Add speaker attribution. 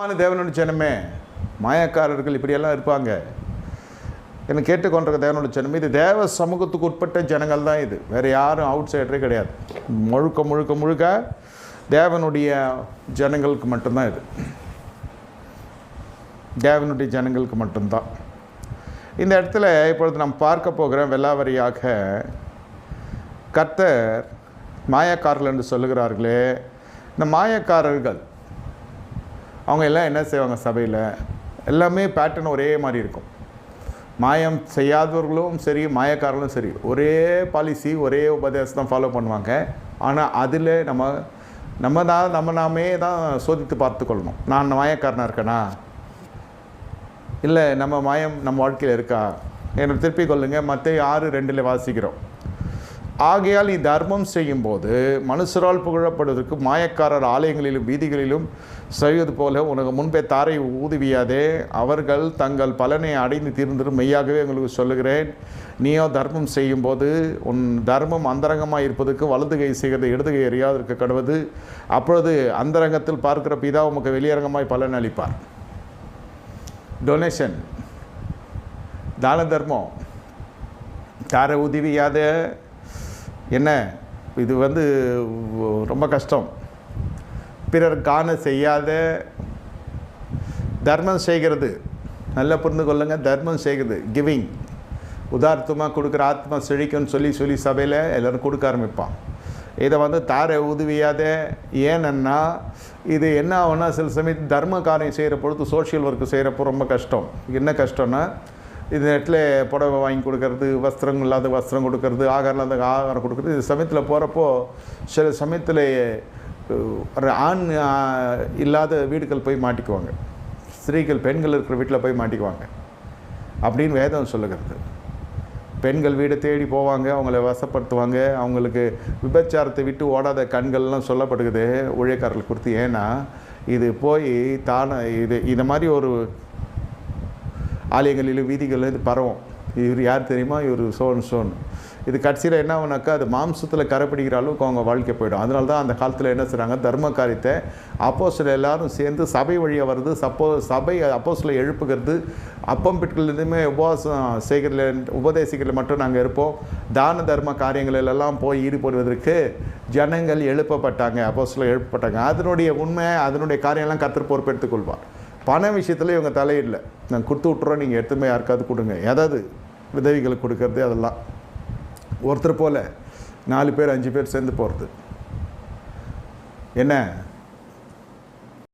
Speaker 1: தேவனுடைய ஜனமே மாயக்காரர்கள் இப்படியெல்லாம் இருப்பாங்க. என்னை கேட்டுக்கொண்டிருக்க தேவனுடைய ஜனம் இது தேவ சமூகத்துக்கு உட்பட்ட ஜனங்கள் தான் இது. வேறு யாரும் அவுட் சைடரே கிடையாது. முழுக்க முழுக்க முழுக்க தேவனுடைய ஜனங்களுக்கு மட்டும்தான் இது. தேவனுடைய ஜனங்களுக்கு மட்டும்தான். இந்த இடத்துல இப்பொழுது நாம் பார்க்க போகிற வெள்ளாவரியாக கர்த்தர் மாயக்காரர்கள் என்று சொல்லுகிறார்களே இந்த மாயக்காரர்கள் அவங்க எல்லாம் என்ன செய்வாங்க சபையில்? எல்லாமே பேட்டர்ன் ஒரே மாதிரி இருக்கும். மாயம் செய்யாதவர்களும் சரி மாயக்காரர்களும் சரி ஒரே பாலிசி ஒரே உபதேசம் தான் ஃபாலோ பண்ணுவாங்க. ஆனால் அதில் நம்ம நம்ம தான் நம்ம நாமே தான் சோதித்து பார்த்துக்கொள்ளணும். நான் மாயக்காரனாக இருக்கேனா? இல்லை நம்ம மாயம் நம்ம வாழ்க்கையில் இருக்கா? என்னை திருப்பி கொள்ளுங்கள் மற்ற ஆறு ரெண்டில் வாசிக்கிறோம். ஆகையால் நீ தர்மம் செய்யும்போது மனுஷரால் புகழப்படுவதற்கு மாயக்காரர் ஆலயங்களிலும் வீதிகளிலும் செய்வது போல உனக்கு முன்பே தாரை ஊதுவியாதே. அவர்கள் தங்கள் பலனை அடைந்து தீர்ந்திரும் மெய்யாகவே உங்களுக்கு சொல்லுகிறேன். நீயோ தர்மம் செய்யும்போது உன் தர்மம் அந்தரங்கமாக இருப்பதற்கு வலது கை செய்கிறது இடது கை அறியாதிருக்க கடவுது. அப்பொழுது அந்தரங்கத்தில் பார்க்கிற பிதா உமக்கு வெளியரங்கமாய் பலன் அளிப்பார். டொனேஷன் தான தர்மம். தாரை உதவியாத என்ன? இது வந்து ரொம்ப கஷ்டம். பிறர் காண செய்யாத தர்மம் செய்கிறது. நல்லா புரிந்து கொள்ளுங்கள் தர்மம் செய்கிறது. கிவிங் உதார்த்தமாக கொடுக்குற ஆத்மா செழிக்கும்னு சொல்லி சொல்லி சபையில் எல்லோரும் கொடுக்க ஆரம்பிப்பான். இதை வந்து தார உதவியாத ஏனன்னா இது என்ன ஆகும்னா சில சமயம் தர்ம காரியம் செய்கிற பொழுது சோஷியல் ஒர்க் செய்கிறப்போ ரொம்ப கஷ்டம். என்ன கஷ்டம்னா இது நேரத்தில் புடவை வாங்கி கொடுக்கறது வஸ்திரம் இல்லாத வஸ்திரம் கொடுக்கறது ஆகாரம் இல்லாத ஆகாரம் கொடுக்கறது இது சமயத்தில் போகிறப்போ சில சமயத்தில் ஒரு ஆண் இல்லாத வீடுகள் போய் மாட்டிக்குவாங்க. ஸ்திரீகள் பெண்கள் இருக்கிற வீட்டில் போய் மாட்டிக்குவாங்க. அப்படின்னு வேதம் சொல்லுகிறது. பெண்கள் வீடை தேடி போவாங்க அவங்கள வசப்படுத்துவாங்க. அவங்களுக்கு விபச்சாரத்தை விட்டு ஓடாத கண்கள்லாம் சொல்லப்படுகிறது ஊழியக்காரர்கள் கொடுத்து ஏன்னா இது போய் தானே இது இந்த மாதிரி ஒரு ஆலயங்களிலும் வீதிகளில் இது பரவும். இவர் யார் தெரியுமா? இவர் சோன் சோன். இது கடைசியில் என்ன ஆகுனாக்கா அது மாம்சத்தில் கரைப்பிடிக்கிற அளவுக்கு அவங்க வாழ்க்கை போயிடும். அதனால தான் அந்த காலத்தில் என்ன செய்கிறாங்க தர்ம காரியத்தை அப்போ சில எல்லாரும் சேர்ந்து சபை வழியாக வருது சப்போ சபை அப்போ சில எழுப்புகிறது. அப்பம் பிட்களிலுமே உபவாசம் செய்கிறதுல உபதேசிக்கிறதுல மட்டும் நாங்கள் இருப்போம். தான தர்ம காரியங்களிலெல்லாம் போய் ஈடுபடுவதற்கு ஜனங்கள் எழுப்பப்பட்டாங்க அப்போ சில எழுப்பப்பட்டாங்க. அதனுடைய உண்மை அதனுடைய காரியம்லாம் கத்தர் பொறுப்பெடுத்துக் பண விஷயத்தில் இவங்க தலையிடலை. நான் கொடுத்து விட்றோம் நீங்கள் எடுத்துமே யாருக்காவது கொடுங்க. ஏதாவது விதவிகளுக்கு கொடுக்கறது அதெல்லாம். ஒருத்தர் போல் நாலு பேர் அஞ்சு பேர் சேர்ந்து போகிறது என்ன?